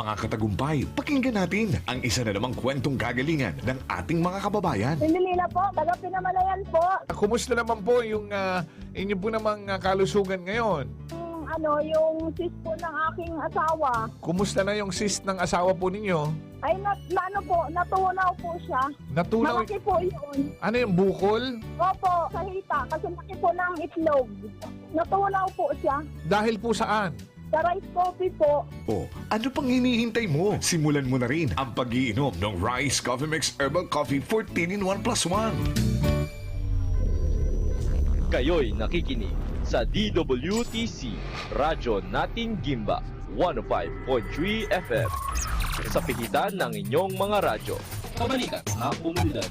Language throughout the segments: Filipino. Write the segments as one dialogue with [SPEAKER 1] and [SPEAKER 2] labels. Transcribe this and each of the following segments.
[SPEAKER 1] mga katagumpay, pakinggan natin ang isa na namang kwentong kagalingan ng ating mga kababayan.
[SPEAKER 2] Pindilila po, taga Pinamalayan po.
[SPEAKER 3] Kumusta naman po yung ah, inyo po namang ah, kalusugan ngayon?
[SPEAKER 2] Yung, ano, yung sis po ng aking asawa.
[SPEAKER 3] Kumusta na yung cyst ng asawa po ninyo?
[SPEAKER 2] Ay, na, na ano po, natunaw po siya.
[SPEAKER 3] Natunaw,
[SPEAKER 2] Malaki po yun.
[SPEAKER 3] ano yung bukol?
[SPEAKER 2] Opo, sa hita, kasi laki po ng itlog. Natunaw po siya.
[SPEAKER 3] Dahil po saan?
[SPEAKER 2] Sa rice coffee po.
[SPEAKER 1] O, ano pang hinihintay mo? Simulan mo na rin ang pag-iinom ng Rice Coffee Mix Herbal Coffee 14 in 1 plus 1.
[SPEAKER 4] Kayo'y nakikinig sa DWTC Radyo Nating Gimba 105.3 FM sa pigitan ng inyong mga radyo. Kabalikan ng komunidad.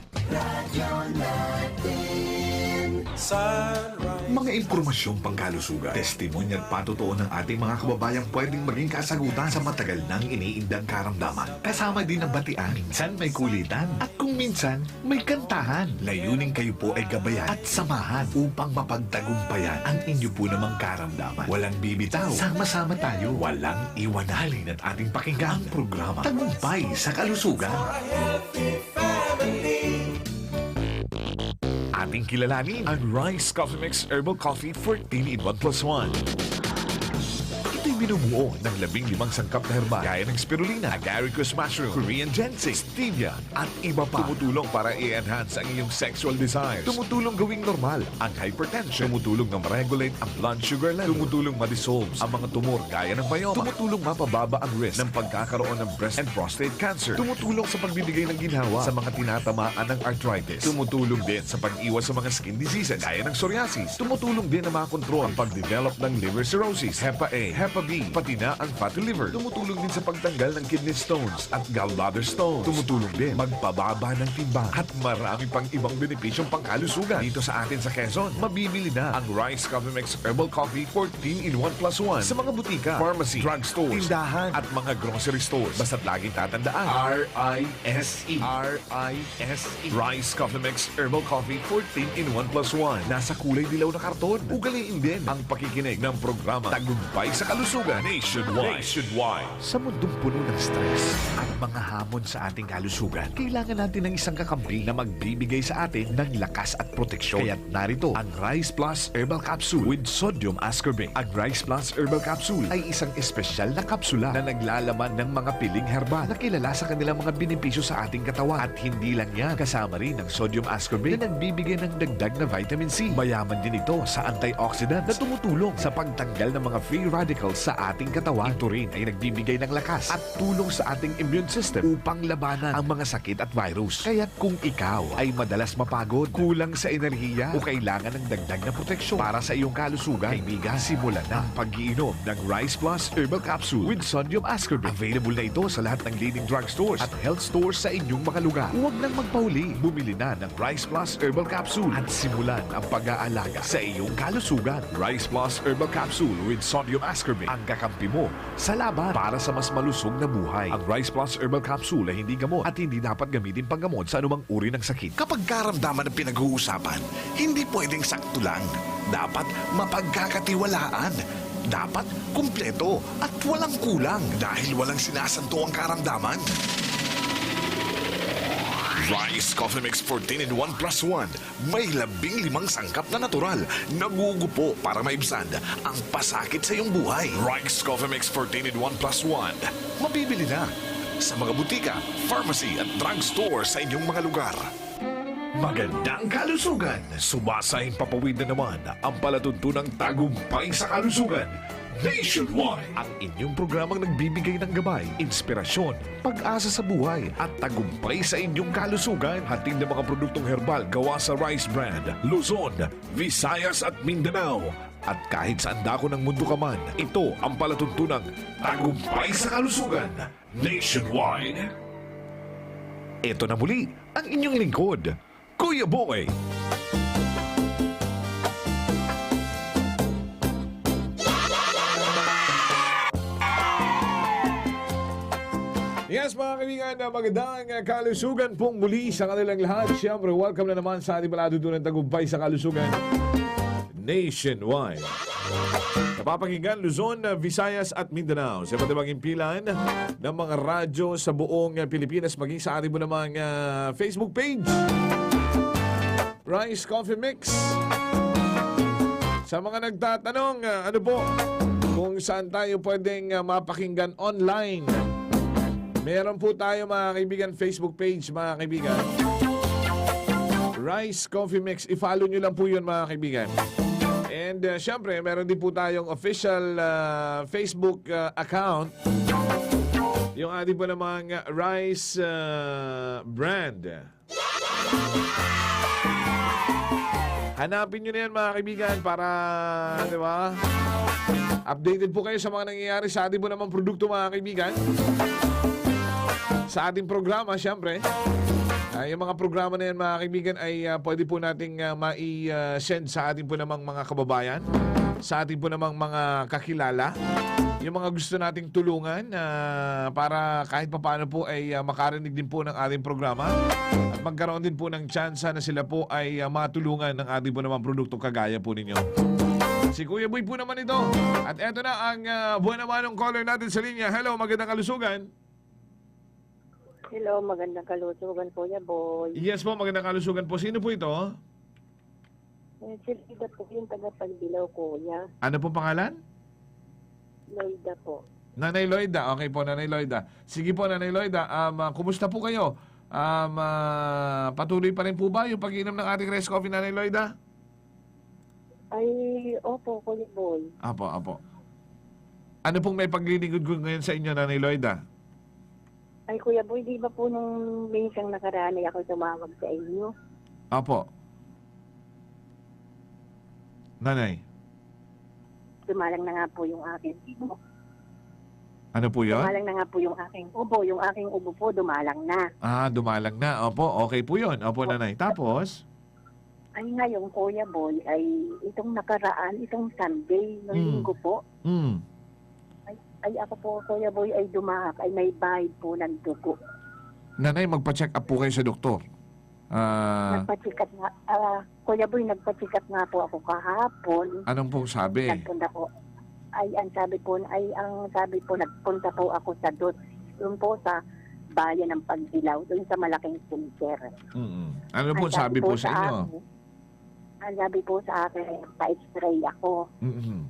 [SPEAKER 1] Mga impormasyong pangkalusugan, testimonya at patotoo ng ating mga kababayang pwedeng maging kasagutan sa matagal nang iniindang karamdaman. Kasama din ang batian, minsan may kulitan, at kung minsan may kantahan. Layunin kayo po ay gabayan at samahan upang mapagtagumpayan ang inyo po namang karamdaman. Walang bibitaw, sama-sama tayo, walang iwanalin at ating pakinggan ang programa Tagumpay sa Kalusugan. Ating kilalanin ang Rice Coffee Mix Herbal Coffee 14 in 1 plus 1. Binubuo ng labing limang sangkap na herbal gaya ng spirulina, agaricus mushroom, Korean ginseng, stevia, at iba pa. Tumutulong para i-enhance ang iyong sexual desires. Tumutulong gawing normal ang hypertension. Tumutulong na ma-regulate ang blood sugar level. Tumutulong ma-dissolve ang mga tumor gaya ng myoma. Tumutulong mapababa ang risk ng pagkakaroon ng breast and prostate cancer. Tumutulong sa pagbibigay ng ginhawa sa mga tinatamaan ng arthritis. Tumutulong din sa pag-iwas sa mga skin diseases gaya ng psoriasis. Tumutulong din na makontrol ang pag-develop ng liver cirrhosis, HEPA A, B, pati na ang fatty liver. Tumutulong din sa pagtanggal ng kidney stones at gallbladder stones. Tumutulong din magpababa ng timbang at marami pang ibang benepisyong pangkalusugan. Dito sa atin sa Quezon, mabibili na ang Rice Coffee Mix Herbal Coffee 14 in 1 plus 1 sa mga butika, pharmacy, drugstores, tindahan at mga grocery stores. Basta't laging tatandaan, R-I-S-E. R-I-S-E. Rice Coffee Mix Herbal Coffee 14 in 1 plus 1. Nasa kulay dilaw na karton. Ugaliin din ang pakikinig ng programa Tagumpay sa Kalusugan Nationwide. Nationwide. Sa mundong puno ng stress at mga hamon sa ating kalusugan, kailangan natin ng isang kakampi na magbibigay sa atin ng lakas at proteksyon. Kaya't narito ang Rice Plus Herbal Capsule with Sodium Ascorbate. Ang Rice Plus Herbal Capsule ay isang espesyal na kapsula na naglalaman ng mga piling herbal na kilala sa kanilang mga benepisyo sa ating katawan. At hindi lang yan, kasama rin ang Sodium Ascorbate na nagbibigay ng dagdag na vitamin C. Mayaman din ito sa antioxidants na tumutulong sa pagtanggal ng mga free radicals sa ating katawan. Ito rin ay nagbibigay ng lakas at tulong sa ating immune system upang labanan ang mga sakit at virus. Kaya kung ikaw ay madalas mapagod, kulang sa enerhiya o kailangan ng dagdag na proteksyon para sa iyong kalusugan, kaibigan, simulan na ang pag-iinom ng Rice Plus Herbal Capsule with Sodium Ascorbate. Available na ito sa lahat ng leading drugstores at health stores sa inyong mga lugar. Huwag nang magpauli. Bumili na ng Rice Plus Herbal Capsule at simulan ang pag-aalaga sa iyong kalusugan. Rice Plus Herbal Capsule with Sodium Ascorbate ang kakampi mo sa laban para sa mas malusog na buhay. Ang Rice Plus Herbal Capsule ay hindi gamot at hindi dapat gamitin panggamot sa anumang uri ng sakit.
[SPEAKER 5] Kapag karamdaman ang pinag-uusapan, hindi pwedeng sakto lang. Dapat mapagkakatiwalaan. Dapat kumpleto at walang kulang dahil walang sinasanto ang karamdaman. Rice Coffee Mix 14 in 1 plus 1. May labing limang sangkap na natural. Nagugupo para maibsan ang pasakit sa iyong buhay. Rice Coffee Mix 14 in 1 plus 1. Mabibili na sa mga butika, pharmacy at drugstore sa inyong mga lugar.
[SPEAKER 1] Magandang kalusugan! Sumasahing papawid na naman ang palatuntunang tagumpay sa kalusugan. Nationwide! Ang inyong programang nagbibigay ng gabay, inspirasyon, pag-asa sa buhay at tagumpay sa inyong kalusugan. Hatid ng mga produktong herbal gawa sa Rice Brand, Luzon, Visayas at Mindanao. At kahit saan dako ng mundo ka man, ito ang palatuntunang tagumpay sa kalusugan. Nationwide! Ito na muli ang inyong lingkod, Kuya Boy.
[SPEAKER 3] Yes, mga kaibigan, magandang uh, kalusugan pong muli sa kanilang lahat. Siyempre, welcome na naman sa ating palatuntunan tagumpay sa kalusugan nationwide. Napapakinggan Luzon, Visayas at Mindanao sa iba't ibang impilan ng mga radyo sa buong uh, Pilipinas maging sa ating namang uh, Facebook page. Rice Coffee Mix. Sa mga nagtatanong, uh, ano po, kung saan tayo pwedeng uh, mapakinggan online. Meron po tayo mga kaibigan Facebook page mga kaibigan. Rice Coffee Mix. I-follow nyo lang po yun mga kaibigan. And uh, syempre, meron din po tayong official uh, Facebook uh, account. Yung ating po namang Rice uh, brand. Hanapin nyo na yan mga kaibigan para, di ba? Updated po kayo sa mga nangyayari sa ating po namang produkto mga kaibigan. Sa ating programa, syempre. Ah, yung mga programa na yan mga kaibigan ay ah, pwede po nating uh, mai-send sa ating po namang mga kababayan, sa ating po namang mga kakilala, yung mga gusto nating tulungan ah, para kahit papaano po ay ah, makarinig din po ng ating programa at magkaroon din po ng tsansa na sila po ay ah, matulungan ng ating po namang produkto kagaya po ninyo. Si Kuya Boy po naman ito. At eto na ang uh, buwan naman ng caller natin sa linya. Hello, magandang kalusugan.
[SPEAKER 2] Hello, magandang kalusugan, Kuya Boy.
[SPEAKER 3] Yes po, magandang kalusugan po. Sino po ito?
[SPEAKER 2] Eh, si Lida po yung taga-pagbilaw, Kuya.
[SPEAKER 3] Ano po pangalan?
[SPEAKER 2] Loida po.
[SPEAKER 3] Nanay Loida. Okay po, Nanay Loida. Sige po, Nanay Loida. Um, ah, kumusta po kayo? Um, ah, patuloy pa rin po ba yung pag-inom ng ating rice coffee, Nanay Loida?
[SPEAKER 2] Ay, opo, Kuya Boy.
[SPEAKER 3] Apo, apo. Ano pong may paglilingkod ko ngayon sa inyo, Nanay Loida?
[SPEAKER 2] Ay, Kuya Boy, di ba po nung minsang nakaraan ay ako tumawag sa inyo?
[SPEAKER 3] Apo. Nanay,
[SPEAKER 2] Dumalang na nga po yung aking ubo.
[SPEAKER 3] ano po yon?
[SPEAKER 2] Dumalang na nga po yung aking ubo. Yung aking ubo po, dumalang na.
[SPEAKER 3] Ah, dumalang na. Opo, okay po yon. Opo, Nanay. Tapos?
[SPEAKER 2] Ay, ngayon, Kuya Boy, ay itong nakaraan, itong Sunday, ng
[SPEAKER 3] Hmm.
[SPEAKER 2] linggo po,
[SPEAKER 3] Hmm.
[SPEAKER 2] Ay ako po, Kuya Boy, ay dumahak, ay may bayad po ng dugo.
[SPEAKER 3] Nanay, magpa-check up po kayo sa doktor. Ah,
[SPEAKER 2] Nagpachikat nga, ah, Kuya Boy, nagpachikat nga po ako kahapon.
[SPEAKER 3] anong pong sabi?
[SPEAKER 2] Nagpunta po. Ay, ang sabi po, ay, ang sabi po, nagpunta po ako sa DOT. Doon po sa bayan ng Pagdilaw, doon sa malaking center.
[SPEAKER 3] Mm-mm. Ano po
[SPEAKER 2] Ang
[SPEAKER 3] sabi po sa inyo?
[SPEAKER 2] akin, ang sabi po sa akin, pa-x-ray ako.
[SPEAKER 3] Mm-mm.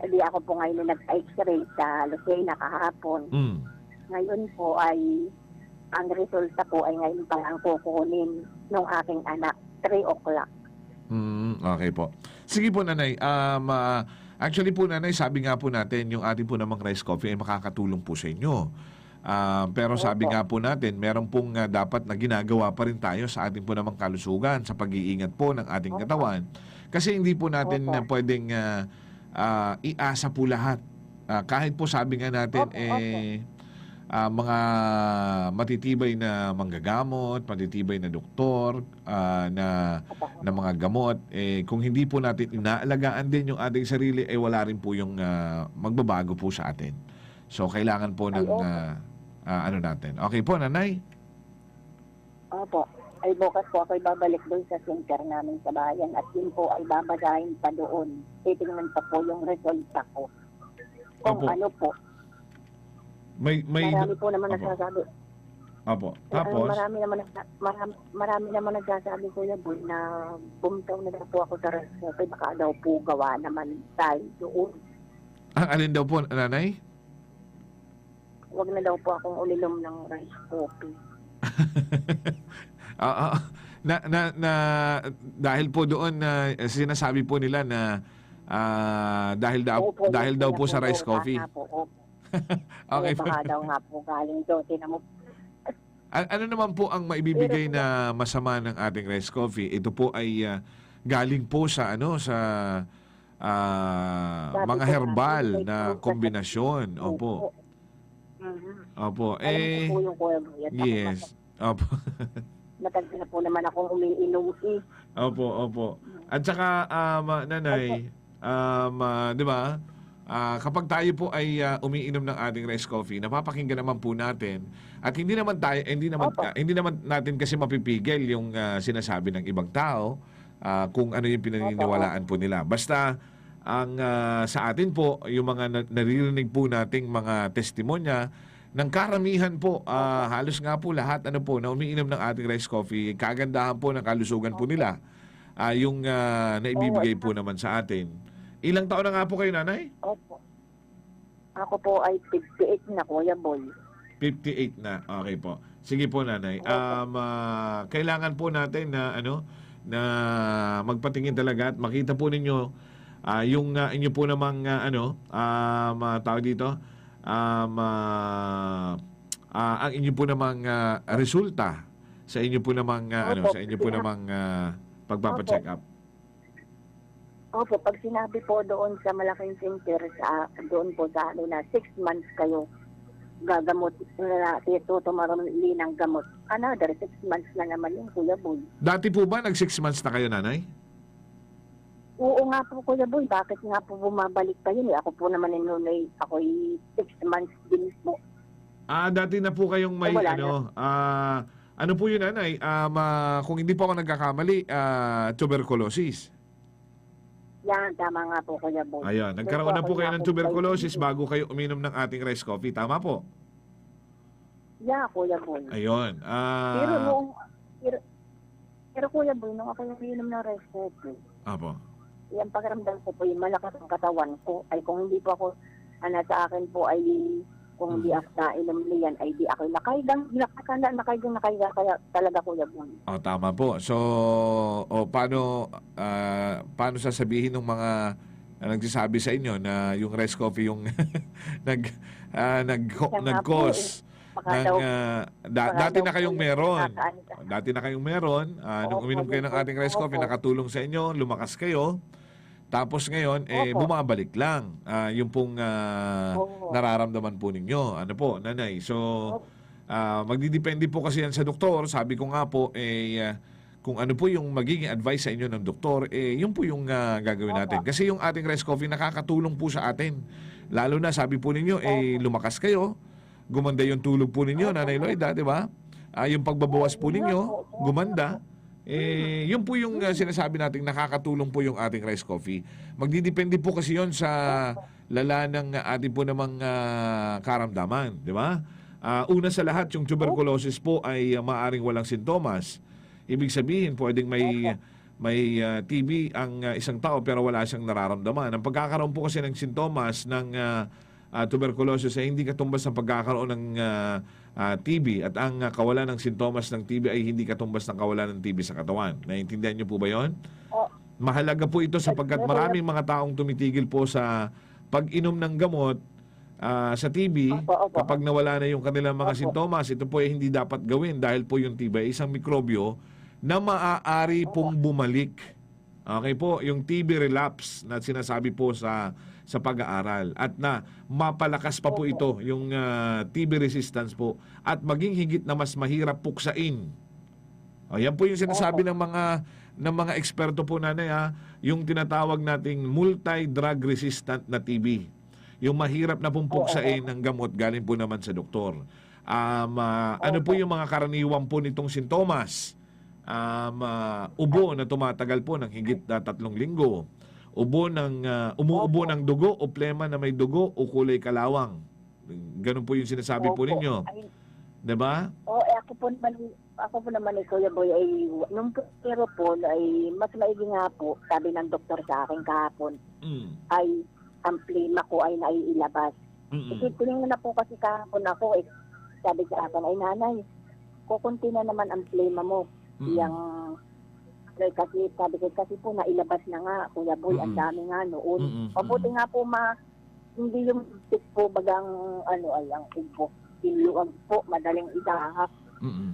[SPEAKER 2] Hindi ako po ngayon nag-x-ray sa Lucena kahapon.
[SPEAKER 3] Mm.
[SPEAKER 2] Ngayon po ay, ang resulta po ay ngayon pa lang kukunin ng aking anak, 3 o'clock.
[SPEAKER 3] Mm, okay po. Sige po, Nanay. Um, ah, actually po, Nanay, sabi nga po natin, yung ating po namang rice coffee ay makakatulong po sa inyo. Ah, pero sabi nga po natin, meron pong ah, dapat na ginagawa pa rin tayo sa ating po namang kalusugan, sa pag-iingat po ng ating katawan. Kasi hindi po natin na pwedeng ah, ah, iasa po lahat. Ah, kahit po sabi nga natin,
[SPEAKER 2] Opo,
[SPEAKER 3] eh, ah, mga matitibay na manggagamot, matitibay na doktor, ah, na ng mga gamot, eh, kung hindi po natin inaalagaan din yung ating sarili, eh wala rin po yung ah, magbabago po sa atin. So, kailangan po ng
[SPEAKER 2] Ay,
[SPEAKER 3] ah, ah, ano natin. Okay po, nanay?
[SPEAKER 2] Opo. Ay bukas po ako'y babalik doon sa center namin sa bayan at yun po ay babasahin pa doon. Titingnan pa po yung resulta ko. Kung
[SPEAKER 3] Opo.
[SPEAKER 2] ano po.
[SPEAKER 3] May, may,
[SPEAKER 2] Marami po naman
[SPEAKER 3] Opo.
[SPEAKER 2] nagsasabi.
[SPEAKER 3] Opo. Tapos,
[SPEAKER 2] marami naman nagsa- marami, marami naman nagsasabi Kuya Boy na bumitaw na daw po ako sa restaurant. Baka daw po gawa naman tayo doon.
[SPEAKER 3] ang alin daw po, nanay?
[SPEAKER 2] Huwag na daw po akong ulilom ng rice coffee.
[SPEAKER 3] Ah, ah, na, na, na, dahil po doon na sinasabi po nila na ah, dahil daw
[SPEAKER 2] Opo,
[SPEAKER 3] dahil daw po sa rice coffee.
[SPEAKER 2] po.
[SPEAKER 3] Okay
[SPEAKER 2] baka daw nga po galing doon. Tinan mo
[SPEAKER 3] A- ano naman po ang maibibigay na masama ng ating rice coffee? Ito po ay ah, galing po sa ano sa
[SPEAKER 2] Sabi
[SPEAKER 3] mga herbal na kombinasyon. Opo.
[SPEAKER 2] Mhm.
[SPEAKER 3] Opo. Eh yes. Opo.
[SPEAKER 2] Matagal na po naman akong umiinom eh.
[SPEAKER 3] Opo, opo. At saka um, ah, nanay, um, ah, 'di ba? Ah, kapag tayo po ay ah, umiinom ng ating rice coffee, napapakinggan naman po natin at hindi naman tayo hindi naman
[SPEAKER 2] Opo.
[SPEAKER 3] ah, hindi naman natin kasi mapipigil yung ah, sinasabi ng ibang tao ah, kung ano yung pinaniniwalaan po nila. Basta ang ah, sa atin po, yung mga na- naririnig po nating mga testimonya, ng karamihan po, ah, halos nga po lahat ano po, na umiinom ng ating rice coffee, kagandahan po ng kalusugan po nila, ah, yung ah, naibibigay po naman sa atin. Ilang taon na nga po kayo, nanay?
[SPEAKER 2] Opo. Ako po ay 58 na, Kuya Boy.
[SPEAKER 3] 58 na. Okay po. Sige po nanay. Um, ah, kailangan po natin na ano na magpatingin talaga at makita po ninyo ah, yung ah, inyo po namang ah, ano um, ah, tawag dito um, ah, ah, ang inyo po namang ah, resulta sa inyo po namang ah, ano
[SPEAKER 2] Opo.
[SPEAKER 3] sa inyo po namang ah, pagpapa-check up.
[SPEAKER 2] Opo, pag sinabi po doon sa malaking center, sa, doon po sa ano na 6 months kayo gagamot na tutumaruli ng gamot. Another 6 months na naman yung Kuya Boy.
[SPEAKER 3] Dati po ba nag 6 months na kayo nanay?
[SPEAKER 2] Oo nga po Kuya Boy, bakit nga po bumabalik pa yun eh? Ako po naman inunay, ako'y 6 months din po.
[SPEAKER 3] Ah, dati na po kayong may
[SPEAKER 2] Wala
[SPEAKER 3] ano, ah, ano po yun nanay? Um, ah, kung hindi po ako nagkakamali, ah, tuberculosis.
[SPEAKER 2] Yan, tama nga po Kuya Boy.
[SPEAKER 3] Ayun, nagkaroon na po kayo ng tuberculosis bago kayo uminom ng ating rice coffee. Tama po?
[SPEAKER 2] Yeah, Kuya Boy.
[SPEAKER 3] Ayun. Ah,
[SPEAKER 2] Pero nung, pero, pero Kuya Boy, nung ako yung uminom ng rice coffee,
[SPEAKER 3] Apo.
[SPEAKER 2] Yung pakiramdam ko po, yung malakas ang katawan ko, ay kung hindi po ako, ano sa akin po ay, kung hindi
[SPEAKER 3] Hmm.
[SPEAKER 2] ako nainom niyan, ay di ako nakaigang, nakakanda, nakaigang, nakaigang, kaya talaga Kuya Boy.
[SPEAKER 3] Oh, tama po. So, o paano ah, paano sasabihin ng mga na nagsasabi sa inyo na yung rice coffee yung nag ah, nag
[SPEAKER 2] nga
[SPEAKER 3] nag-cause
[SPEAKER 2] Baka
[SPEAKER 3] ng
[SPEAKER 2] daw,
[SPEAKER 3] ah, da-
[SPEAKER 2] baka
[SPEAKER 3] dati
[SPEAKER 2] daw
[SPEAKER 3] na kayong
[SPEAKER 2] po,
[SPEAKER 3] meron.
[SPEAKER 2] nakakaano ka.
[SPEAKER 3] Dati na kayong meron. Ah, nung
[SPEAKER 2] Opo,
[SPEAKER 3] uminom kayo ng ating rice coffee,
[SPEAKER 2] Opo.
[SPEAKER 3] nakatulong sa inyo, lumakas kayo. Tapos ngayon, eh,
[SPEAKER 2] Opo.
[SPEAKER 3] bumabalik lang. Ah, yung pong
[SPEAKER 2] Oo.
[SPEAKER 3] nararamdaman po ninyo. Ano po, nanay? So, ah, magdidepende po kasi yan sa doktor. Sabi ko nga po, eh, ah, kung ano po yung magiging advice sa inyo ng doktor, eh, yun po yung ah, gagawin natin. Kasi yung ating rice coffee nakakatulong po sa atin. Lalo na, sabi po ninyo, eh, lumakas kayo. Gumanda yung tulog po ninyo, Nanay Lloyda, di ba? Ah, yung pagbabawas po ninyo, gumanda. Eh, yun po yung ah, sinasabi nating nakakatulong po yung ating rice coffee. Magdidepende po kasi yon sa lala ng ating po namang ah, karamdaman, di ba? Ah, una sa lahat, yung tuberculosis po ay ah, maaring walang sintomas. Ibig sabihin, pwedeng may may ah, TB ang ah, isang tao pero wala siyang nararamdaman. Ang pagkakaroon po kasi ng sintomas ng ah, ah, tuberculosis ay hindi katumbas ng pagkakaroon ng ah, ah, TB at ang ah, kawalan ng sintomas ng TB ay hindi katumbas ng kawalan ng TB sa katawan. Naiintindihan niyo po ba 'yon?
[SPEAKER 2] O,
[SPEAKER 3] Mahalaga po ito sapagkat maraming mga taong tumitigil po sa pag-inom ng gamot ah, sa TB
[SPEAKER 2] Opo, opo.
[SPEAKER 3] kapag nawala na yung kanilang mga
[SPEAKER 2] Opo.
[SPEAKER 3] sintomas. Ito po ay hindi dapat gawin dahil po yung TB ay isang mikrobyo na maaari pong bumalik. Okay po, yung TB relapse na sinasabi po sa sa pag-aaral at na mapalakas pa po ito yung ah, TB resistance po at maging higit na mas mahirap puksain o, yan po yung sinasabi ng mga ng mga eksperto po nanay ha, yung tinatawag nating multi-drug resistant na TB. Yung mahirap na pong puksain ng gamot galing po naman sa doktor. Um, ah, ano po yung mga karaniwan po nitong sintomas? Um, ah, ubo na tumatagal po ng higit na tatlong linggo. Ubo ng ah, umuubo ng dugo o plema na may dugo o kulay kalawang. Ganun po yung sinasabi po
[SPEAKER 2] opo.
[SPEAKER 3] ninyo.
[SPEAKER 2] Ay,
[SPEAKER 3] 'Di ba?
[SPEAKER 2] O, eh, ako po naman, ako po naman ni Kuya Boy ay, nung pero po ay mas maigi nga po, sabi ng doktor sa akin kahapon,
[SPEAKER 3] Mm.
[SPEAKER 2] ay ang plima ko ay naiilabas.
[SPEAKER 3] Mm-mm.
[SPEAKER 2] Kasi tinignan na po kasi kahapon ako eh, sabi sa akin, ay nanay, kukunti na naman ang plima mo.
[SPEAKER 3] Mm-mm.
[SPEAKER 2] Yang, eh, kasi sabi ko, kasi po nailabas na nga, Kuya Boy, ang
[SPEAKER 3] Mm-mm.
[SPEAKER 2] dami nga noon.
[SPEAKER 3] Mm-mm.
[SPEAKER 2] Mabuti nga po ma, hindi yung tip po bagang, ano ay, ang ubo. Iluwag po, madaling idahak.
[SPEAKER 3] Mm-mm.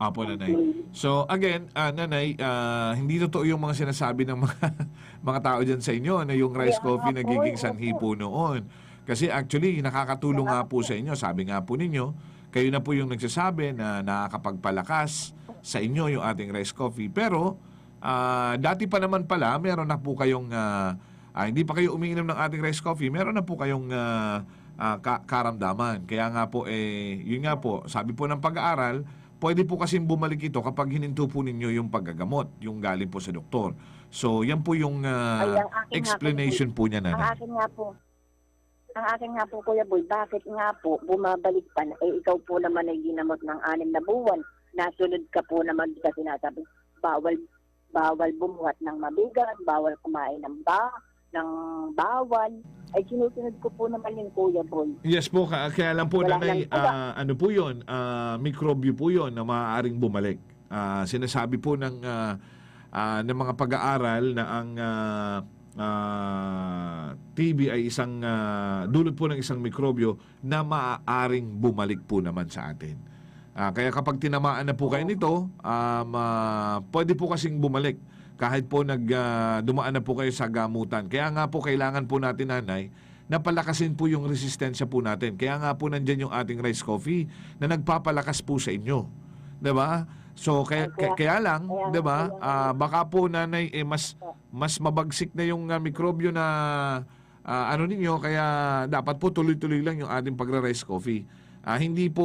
[SPEAKER 3] Apo, nanay. So, again, ah, nanay, ah, hindi totoo yung mga sinasabi ng mga, mga tao dyan sa inyo na yung rice coffee
[SPEAKER 2] po,
[SPEAKER 3] nagiging sanhi po noon. Kasi actually, nakakatulong nga po sa inyo. Sabi nga po ninyo, kayo na po yung nagsasabi na nakakapagpalakas sa inyo yung ating rice coffee. Pero, ah, dati pa naman pala, meron na po kayong, ah, ah, hindi pa kayo umiinom ng ating rice coffee, meron na po kayong ah, ah, ka- karamdaman. Kaya nga po, eh, yun nga po, sabi po ng pag-aaral, pwede po kasing bumalik ito kapag hininto po ninyo yung paggagamot, yung galing po sa doktor. So, yan po yung ah,
[SPEAKER 2] Ay, ang akin nga po,
[SPEAKER 3] explanation po niya,
[SPEAKER 2] Ang
[SPEAKER 3] nanay.
[SPEAKER 2] akin nga po, ang akin nga po, Kuya Boy, bakit nga po bumabalik pa? na- Eh, ikaw po naman ay ginamot ng anim na buwan. Nasunod ka po naman sa sinasabi, bawal, bawal bumuhat ng mabigat, bawal kumain ng ba, ng bawal. Ay, sinusunod ko po naman yung Kuya Boy.
[SPEAKER 3] Yes po, ka- kaya lang po
[SPEAKER 2] Wala
[SPEAKER 3] nanay,
[SPEAKER 2] iba.
[SPEAKER 3] ah, ano po yun, ah, mikrobyo po yun na maaaring bumalik. Ah, sinasabi po ng, ah, ah, ng mga pag-aaral na ang ah, ah, TB ay isang ah, dulot po ng isang mikrobyo na maaaring bumalik po naman sa atin. Ah, kaya kapag tinamaan na po kayo nito, um, ah, pwede po kasing bumalik kahit po nag ah, dumaan na po kayo sa gamutan. Kaya nga po kailangan po natin nanay na palakasin po yung resistensya po natin. Kaya nga po nandyan yung ating rice coffee na nagpapalakas po sa inyo. ba? So kaya, kaya,
[SPEAKER 2] Kaya-
[SPEAKER 3] lang, 'di ba? Ah, baka po nanay eh mas mas mabagsik na yung ah, mikrobyo na ah, ano ninyo kaya dapat po tuloy-tuloy lang yung ating pagre-rice coffee. Ah, hindi po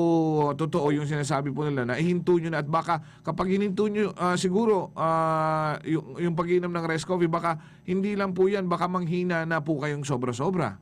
[SPEAKER 3] totoo yung sinasabi po nila na ihinto nyo na at baka kapag hininto nyo ah, siguro ah, yung, yung pag-inom ng rice coffee baka hindi lang po yan baka manghina na po kayong sobra-sobra.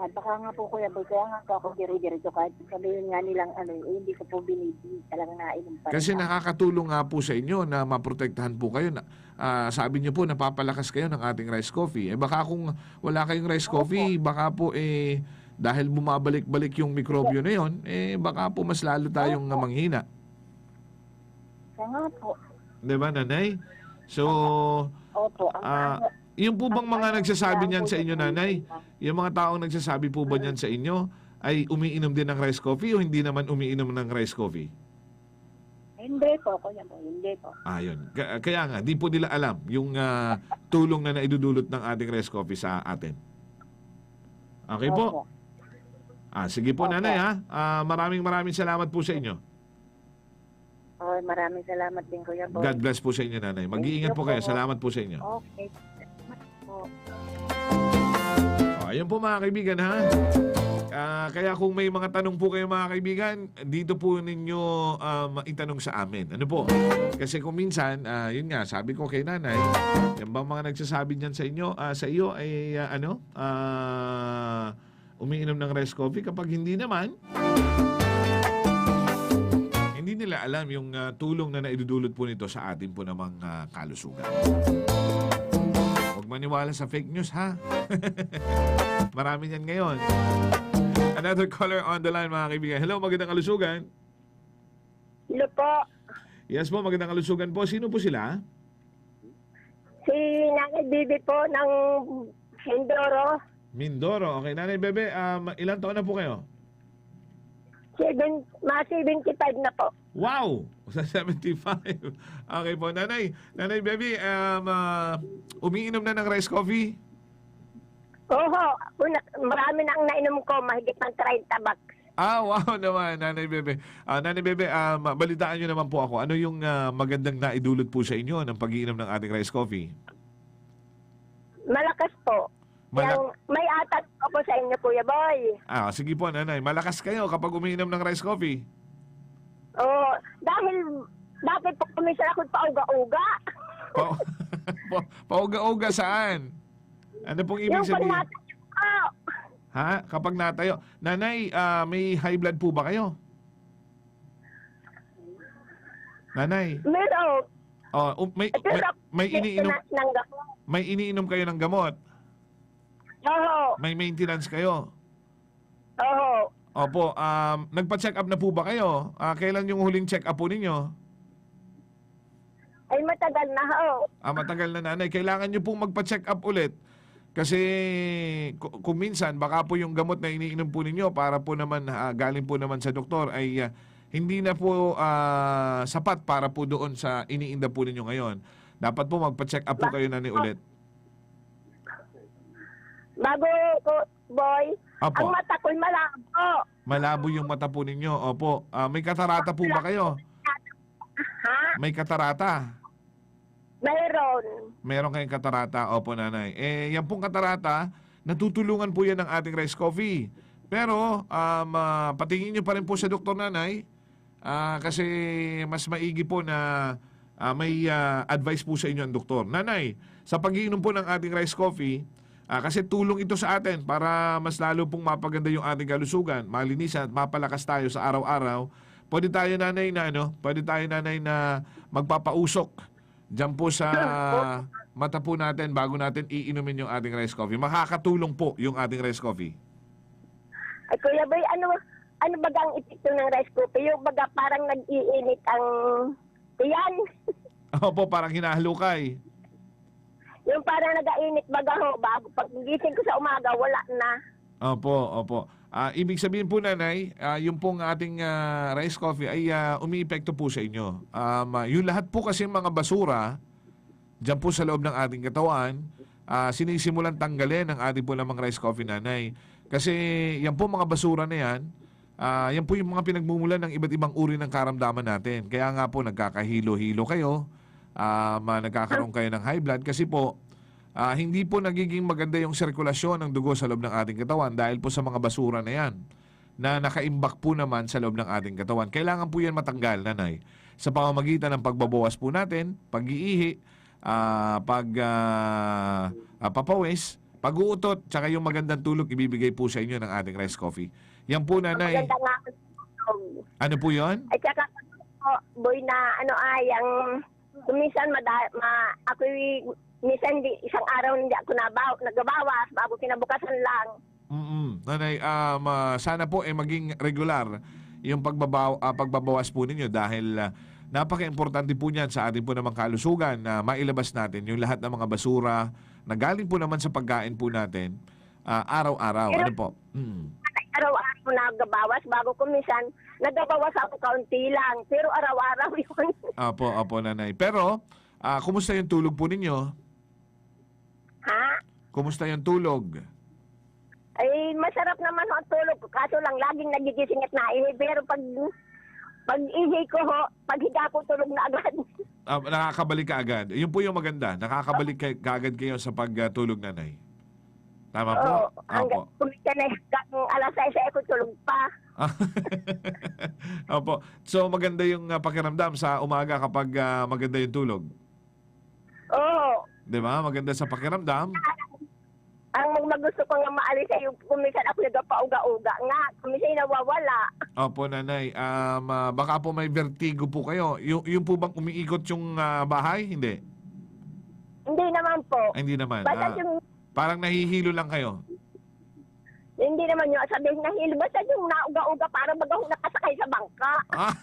[SPEAKER 2] At baka nga po, Kuya Boy, kaya nga po ako dire-diretso kahit sabihin nga nilang ano, eh, hindi ko po binibig. Talagang nainom pa rin
[SPEAKER 3] Kasi
[SPEAKER 2] ako.
[SPEAKER 3] nakakatulong nga po sa inyo na maprotektahan po kayo. Na, ah, sabi niyo po, napapalakas kayo ng ating rice coffee. Eh baka kung wala kayong rice coffee, baka po eh dahil bumabalik-balik yung mikrobyo na yon, eh baka po mas lalo tayong ah, manghina.
[SPEAKER 2] Kaya nga po.
[SPEAKER 3] 'Di ba, nanay? So,
[SPEAKER 2] Opo. Ang
[SPEAKER 3] Ah,
[SPEAKER 2] ano-
[SPEAKER 3] yung po bang
[SPEAKER 2] ang
[SPEAKER 3] mga nagsasabi niyan
[SPEAKER 2] po
[SPEAKER 3] sa inyo, nanay? Yung mga taong nagsasabi po ba niyan sa inyo ay umiinom din ng rice coffee o hindi naman umiinom ng rice coffee?
[SPEAKER 2] Hindi po, Kuya Boy, hindi po.
[SPEAKER 3] Ayun. Ka- Kaya nga, di po nila alam yung ah, tulong na naidudulot ng ating rice coffee sa atin. Okay po?
[SPEAKER 2] Opo.
[SPEAKER 3] Ah, sige po,
[SPEAKER 2] Opo.
[SPEAKER 3] nanay ha. Ah, maraming maraming salamat po sa inyo.
[SPEAKER 2] Oh, maraming salamat din, Kuya Boy.
[SPEAKER 3] God bless po sa inyo, nanay. Mag-iingat po
[SPEAKER 2] you
[SPEAKER 3] kayo.
[SPEAKER 2] po.
[SPEAKER 3] Salamat po sa inyo.
[SPEAKER 2] Okay. Salamat po.
[SPEAKER 3] Oh, ayun po mga kaibigan ha. Ah, kaya kung may mga tanong po kayo mga kaibigan, dito po ninyo um, itanong sa amin. Ano po? Kasi kung minsan, ah, yun nga, sabi ko kay nanay, yung bang mga nagsasabi niyan sa inyo, ah, sa iyo ay ah, ano, ah, umiinom ng rice coffee kapag hindi naman, hindi nila alam yung ah, tulong na naidudulot po nito sa atin po namang ah, kalusugan. Huwag maniwala sa fake news ha. Marami niyan ngayon. Another caller on the line mga kaibigan. Hello, magandang kalusugan.
[SPEAKER 6] Hello po.
[SPEAKER 3] Yes po, magandang kalusugan po. Sino po sila?
[SPEAKER 6] Si Nanay Bibi po ng Mindoro.
[SPEAKER 3] Mindoro. Okay, Nanay Bebe, um, ilang taon na po kayo?
[SPEAKER 6] Seven, mga 75 na po.
[SPEAKER 3] Wow! Sa 75. Okay po, Nanay. Nanay Bebe, um, ah, umiinom na ng rice coffee?
[SPEAKER 6] Oho, una, marami na ang nainom ko, mahigit ng 30 bucks.
[SPEAKER 3] Ah, wow naman, Nanay Bebe. Ah, Nanay Bebe, um, balitaan nyo naman po ako. Ano yung ah, magandang naidulot po sa inyo ng pag-iinom ng ating rice coffee?
[SPEAKER 6] Malakas po.
[SPEAKER 3] Malak-
[SPEAKER 6] Yung, may atat po sa inyo, Kuya Boy.
[SPEAKER 3] Ah, sige po, Nanay. Malakas kayo kapag umiinom ng rice coffee.
[SPEAKER 6] Oh, dahil dati po kami sa lakot pauga-uga.
[SPEAKER 3] Pa pa- pauga-uga saan? Ano pong ibig
[SPEAKER 6] Yung
[SPEAKER 3] sabihin?
[SPEAKER 6] pag po.
[SPEAKER 3] Ha? Kapag natayo. Nanay, ah, may high blood po ba kayo? Nanay,
[SPEAKER 6] Meron.
[SPEAKER 3] oh, um, may, may, may iniinom
[SPEAKER 6] Ng
[SPEAKER 3] may iniinom kayo ng gamot.
[SPEAKER 6] Oho,
[SPEAKER 3] May maintenance kayo.
[SPEAKER 6] oho.
[SPEAKER 3] Opo, um, nagpa-check up na po ba kayo? Ah, kailan yung huling check up po ninyo?
[SPEAKER 6] Ay matagal na ho.
[SPEAKER 3] Ah, matagal na nanay. Kailangan nyo pong magpa-check up ulit. Kasi ku- kung minsan, baka po yung gamot na iniinom po ninyo para po naman, ah, galing po naman sa doktor, ay ah, hindi na po ah, sapat para po doon sa iniinda po ninyo ngayon. Dapat po magpa-check up po kayo nanay ulit.
[SPEAKER 6] Bago ko, boy, ang
[SPEAKER 3] Opo,
[SPEAKER 6] mata ko'y malabo.
[SPEAKER 3] malabo yung mata po ninyo. Opo, Ah, may katarata po ba kayo?
[SPEAKER 6] Ha?
[SPEAKER 3] May katarata?
[SPEAKER 6] Mayroon.
[SPEAKER 3] Meron kayong katarata. Opo, nanay. Eh, yan pong katarata, natutulungan po yan ng ating rice coffee. Pero, um, ah, patingin nyo pa rin po sa doktor nanay Ah, kasi mas maigi po na ah, may ah, advice po sa inyo ang doktor. Nanay, sa pagiinom po ng ating rice coffee, ah, kasi tulong ito sa atin para mas lalo pong mapaganda yung ating kalusugan, malinisan at mapalakas tayo sa araw-araw. Pwede tayo nanay na ano, pwede tayo nanay na magpapausok diyan po sa mata po natin bago natin iinumin yung ating rice coffee. Makakatulong po yung ating rice coffee.
[SPEAKER 6] Ay, Kuya Boy, ano, ano baga ang epekto ng rice cooker? Yung baga parang nag-iinit ang tiyan.
[SPEAKER 3] Opo, parang hinahalukay.
[SPEAKER 6] Yung parang nag-iinit baga ho, bago pag gising ko sa umaga, wala na.
[SPEAKER 3] Opo, opo. Ah, ibig sabihin po nanay, ah, yung pong ating ah, rice coffee ay uh, umiepekto po sa inyo. Um, ah, yung lahat po kasi mga basura, dyan po sa loob ng ating katawan, ah, sinisimulan tanggalin ang ating po namang rice coffee nanay. Kasi yan po mga basura na yan, ah, yan po yung mga pinagmumulan ng iba't ibang uri ng karamdaman natin. Kaya nga po nagkakahilo-hilo kayo, ah, nagkakaroon kayo ng high blood kasi po Ah, hindi po nagiging maganda yung sirkulasyon ng dugo sa loob ng ating katawan dahil po sa mga basura na yan na nakaimbak po naman sa loob ng ating katawan. Kailangan po yan matanggal, nanay. Sa pamamagitan ng pagbabawas po natin, pag-iihi, ah, pag ah, ah, papawis, pag-uutot, tsaka yung magandang tulog ibibigay po sa inyo ng ating rice coffee. Yan po, nanay. Ano po yon?
[SPEAKER 6] At saka, boy na ano ay, ang kumisan mada, ma, ako minsan di, isang araw hindi ako nabaw, nagabawas, bago kinabukasan lang.
[SPEAKER 3] Mm Nanay, um, ah, sana po eh maging regular yung pagbabaw, ah, pagbabawas po ninyo dahil ah, napaka-importante po niyan sa ating po namang kalusugan na mailabas natin yung lahat ng mga basura na galing po naman sa pagkain po natin ah, araw-araw. Ano po? Mm.
[SPEAKER 6] Araw-araw ko nagabawas, bago kumisan, nagabawas ako kaunti lang. Pero araw-araw yun.
[SPEAKER 3] Apo, apo nanay. Pero, ah, kumusta yung tulog po ninyo?
[SPEAKER 6] ha?
[SPEAKER 3] Kumusta yung tulog?
[SPEAKER 6] Ay, masarap naman ho ang tulog. Kaso lang, laging nagigising at naihi. Pero pag, pag ihi ko ho, pag higa ko tulog na agad.
[SPEAKER 3] Ah, nakakabalik ka agad. Yun po yung maganda. Nakakabalik ka, kaagad kayo sa pagtulog nanay. Tama po?
[SPEAKER 6] Oo,
[SPEAKER 3] Apo.
[SPEAKER 6] hanggang kumita na hanggang alas 6 ay ako tulog pa.
[SPEAKER 3] Opo. So maganda yung uh, pakiramdam sa umaga kapag ah, maganda yung tulog.
[SPEAKER 6] Oo.
[SPEAKER 3] 'Di ba? Maganda sa pakiramdam.
[SPEAKER 6] Ang magusto ko nga maalis ay yung kumisan ako nagpauga-uga nga. Kumisan nawawala.
[SPEAKER 3] Opo, nanay. Um, ah, baka po may vertigo po kayo. Yung, yung po bang umiikot yung ah, bahay? Hindi.
[SPEAKER 6] Hindi naman po.
[SPEAKER 3] Ay, hindi naman.
[SPEAKER 6] Basta
[SPEAKER 3] Ah,
[SPEAKER 6] yung,
[SPEAKER 3] parang nahihilo lang kayo.
[SPEAKER 6] hindi naman yung sabihin na hilo. Basta yung nauga-uga para baga ho nakasakay sa bangka.
[SPEAKER 3] Ah.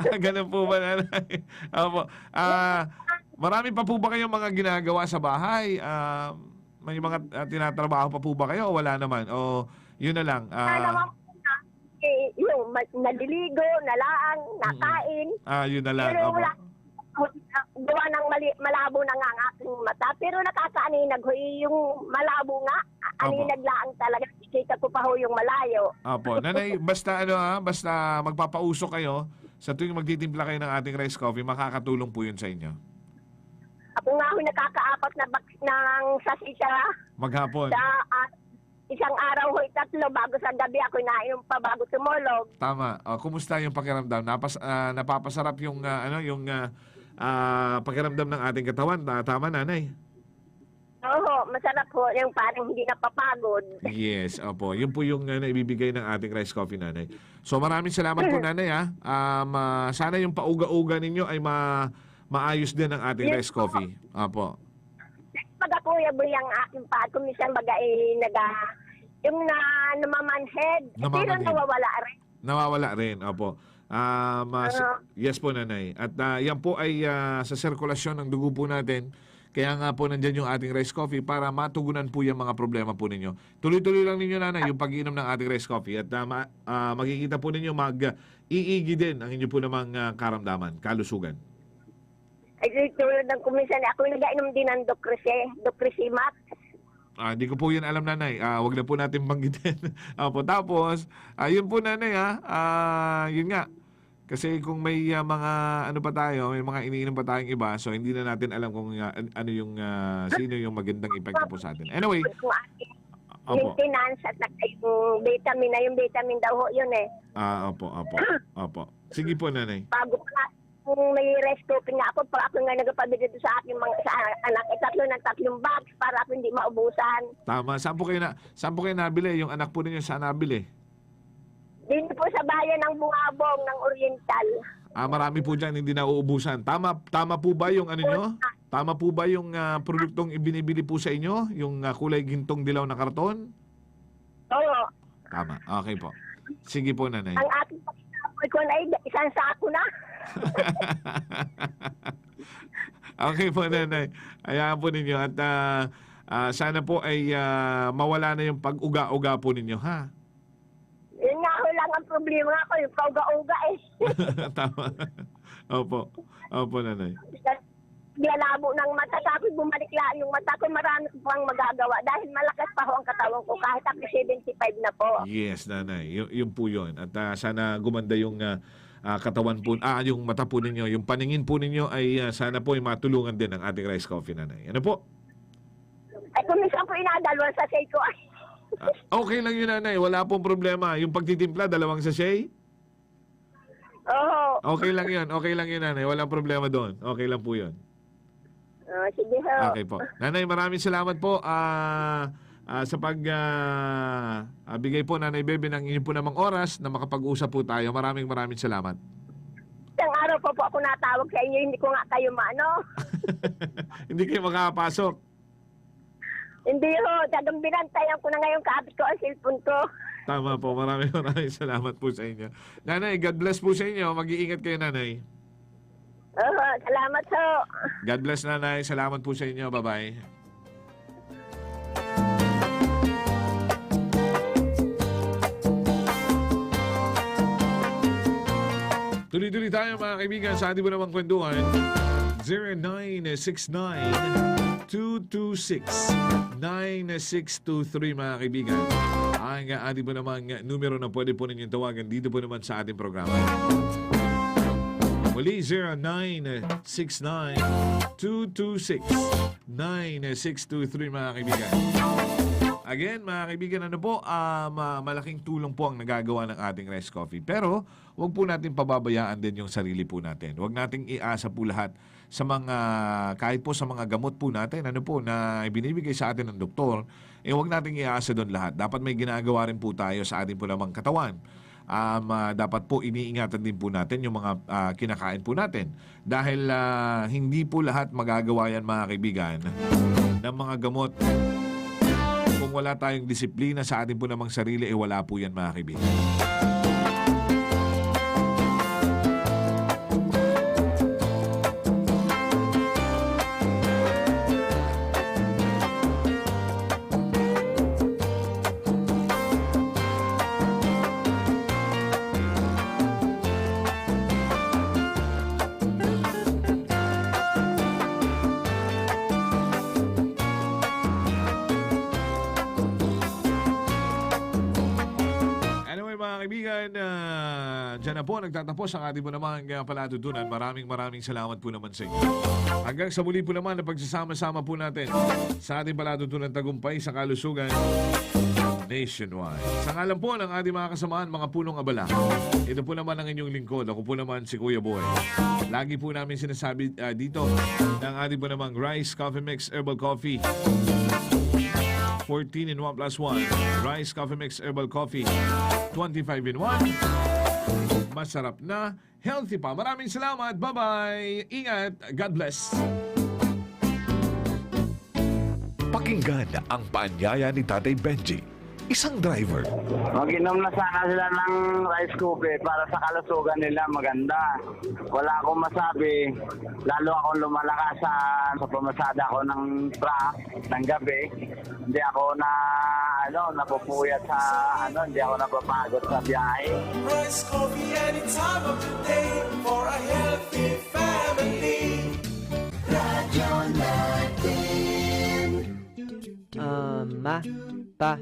[SPEAKER 3] Ganun po ba, nanay? Opo. Ah, marami pa po ba kayong mga ginagawa sa bahay? Ah, may mga ah, tinatrabaho pa po ba kayo o wala naman? O yun na lang?
[SPEAKER 6] Kaya
[SPEAKER 3] Ah,
[SPEAKER 6] na, eh, yung ma- naliligo, nalaang, nakain.
[SPEAKER 3] ah, yun na lang.
[SPEAKER 6] Pero
[SPEAKER 3] Opo.
[SPEAKER 6] wala, gawa ng mali, malabo na nga ang aking mata. Pero nakakaaninag ho, yung malabo nga, aninag laang talaga. Kita ko pa ho yung malayo.
[SPEAKER 3] Opo. Nanay, basta ano ha, basta magpapausok kayo sa tuwing magtitimpla kayo ng ating rice coffee, makakatulong po yun sa inyo.
[SPEAKER 6] Ako nga ho nakakaapat na bak ng sasi sa,
[SPEAKER 3] Maghapon.
[SPEAKER 6] sa ah, isang araw ho, tatlo bago sa gabi ako nainom pa bago tumulog.
[SPEAKER 3] Tama. O, kumusta yung pakiramdam? Napas, ah, napapasarap yung ah, ano yung ah, ah, pakiramdam ng ating katawan. Ta- Tama nanay.
[SPEAKER 6] Oo, masarap ho, yung parang hindi napapagod.
[SPEAKER 3] Yes, opo. Yun po yung uh, naibibigay ng ating rice coffee nanay. So maraming salamat po nanay ha. Um, ah, sana yung pauga-uga ninyo ay ma maayos din ang ating
[SPEAKER 6] Yes
[SPEAKER 3] rice coffee. Opo.
[SPEAKER 6] Pag ako yung ang aking pa, kumisan baga eh, naga, yung na namamanhead, pero
[SPEAKER 3] Namamanhid.
[SPEAKER 6] nawawala rin.
[SPEAKER 3] Nawawala rin, opo. Um, ah, s-
[SPEAKER 6] Ah.
[SPEAKER 3] yes po nanay. At ah, yan po ay ah, sa sirkulasyon ng dugo po natin. Kaya nga po nandyan yung ating rice coffee para matugunan po yung mga problema po ninyo. Tuloy-tuloy lang ninyo nanay yung pag-inom ng ating rice coffee at ah, ma- ah, makikita po ninyo mag ah, iigi din ang inyo po namang ah, karamdaman, kalusugan.
[SPEAKER 6] Ay, tulad ng kumisan, ako nag-inom din ng Docrese, Docresimat.
[SPEAKER 3] Ah, hindi ko po yun alam nanay. Ah, wag na po natin banggitin. Opo, tapos, ayun po nanay ha. Ah, yun nga. Kasi kung may ah, mga ano pa tayo, may mga iniinom pa tayong iba, so hindi na natin alam kung an- ano yung ah, sino yung magandang epekto po sa atin. Anyway, Opo.
[SPEAKER 6] maintenance at yung vitamin na yung vitamin daw ho yun eh.
[SPEAKER 3] Ah, opo, opo. Opo. Sige po, nanay.
[SPEAKER 6] Bago pa kung may rest coping nga ako, pa ako nga nagpabili sa aking mga sa anak, eh, tatlo ng tatlong box para ako hindi maubusan.
[SPEAKER 3] Tama. Saan po kayo, na, saan po kayo nabili? Yung anak po ninyo saan nabili?
[SPEAKER 6] Dito po sa bayan ng Bungabong ng Oriental.
[SPEAKER 3] Ah, marami po dyan hindi na uubusan. Tama, tama po ba yung ano nyo? Tama po ba yung ah, produktong ibinibili po sa inyo? Yung ah, kulay gintong dilaw na karton?
[SPEAKER 6] Oo.
[SPEAKER 3] Tama. Okay po. Sige po, nanay.
[SPEAKER 6] Ang aking pagkakoy ko na ay isang sako na.
[SPEAKER 3] okay po, nanay. Hayaan po ninyo at ah, ah, sana po ay ah, mawala na yung pag-uga-uga po ninyo, ha?
[SPEAKER 6] Yun nga ho lang ang problema nga ko, yung pauga-uga eh.
[SPEAKER 3] Tama. Opo. Opo, nanay.
[SPEAKER 6] Lalabo ng mata, tapos bumalik lang yung mata ko, marami ko pang magagawa dahil malakas pa ho ang katawan ko kahit ako 75 na po.
[SPEAKER 3] Yes, nanay. Y- yun po yun. At ah, sana gumanda yung ah, ah, katawan po, ah, yung mata po ninyo, yung paningin po ninyo ay ah, sana po ay matulungan din ng ating rice coffee, nanay. Ano po?
[SPEAKER 6] Ay kung minsan po inadalwan sa say ko, ay,
[SPEAKER 3] okay lang yun, nanay. Wala pong problema. Yung pagtitimpla, dalawang sachet?
[SPEAKER 6] oo,
[SPEAKER 3] Okay lang yun. Okay lang yun, nanay. Walang problema doon. Okay lang po yun.
[SPEAKER 6] Oh, sige ho.
[SPEAKER 3] Okay po. Nanay, maraming salamat po ah, ah, sa pag ah, ah, bigay po, Nanay Bebe, ng inyong po namang oras na makapag-usap po tayo. Maraming maraming salamat.
[SPEAKER 6] Isang araw pa po ako natawag sa inyo, hindi ko nga kayo maano.
[SPEAKER 3] Hindi kayo makakapasok.
[SPEAKER 6] Hindi ho, tagang binantayan ko na ngayon kabit ko ang cellphone ko.
[SPEAKER 3] Tama po. Maraming maraming salamat po sa inyo. Nanay, God bless po sa inyo. Mag-iingat kayo, Nanay.
[SPEAKER 6] Oo, salamat ho.
[SPEAKER 3] God bless, Nanay. Salamat po sa inyo. Bye-bye. Tuloy-tuloy tayo mga kaibigan sa ating po namang kwentuhan. 0969-226-9623 mga kaibigan. Ang uh, ating po namang uh, numero na pwede po ninyong tawagan dito po naman sa ating programa. Muli 0969-226-9623 mga kaibigan. Again, mga kaibigan, ano po, um, ah, malaking tulong po ang nagagawa ng ating Rice Coffee. Pero, huwag po natin pababayaan din yung sarili po natin. Huwag nating iasa po lahat sa mga, kahit po sa mga gamot po natin, ano po, na ibinibigay sa atin ng doktor, eh huwag nating iasa doon lahat. Dapat may ginagawa rin po tayo sa ating po namang katawan um, ah, dapat po iniingatan din po natin yung mga ah, kinakain po natin. Dahil ah, hindi po lahat magagawa yan mga kaibigan ng mga gamot. Kung wala tayong disiplina sa ating po namang sarili, eh wala po yan mga kaibigan. Nagtatapos ang ating po naman uh, palatutunan. Maraming maraming salamat po naman sa inyo. Hanggang sa muli po naman na pagsasama-sama po natin sa ating palatutunan tagumpay sa kalusugan nationwide. Sa ngalan po ng ating mga kasamaan, mga punong abala. Ito po naman ang inyong lingkod. Ako po naman si Kuya Boy. Lagi po namin sinasabi uh, dito ng ating po namang Rice Coffee Mix Herbal Coffee. 14 in 1 plus 1. Rice Coffee Mix Herbal Coffee. 25 in 1. Masarap na. Healthy pa. Maraming salamat. Bye-bye. Ingat. God bless.
[SPEAKER 1] Pakinggan ang paanyaya ni Tatay Benji, isang driver.
[SPEAKER 7] Mag-inom na sana sila ng rice coffee para sa kalusugan nila maganda. Wala akong masabi. Lalo akong lumalakas sa, sa pumasada ko ng truck ng gabi. Hindi ako na ano, napupuyat sa ano, hindi ako napapagod sa biyahe.
[SPEAKER 8] Rice coffee any time of the day for a healthy family.
[SPEAKER 9] Um, ma, pa,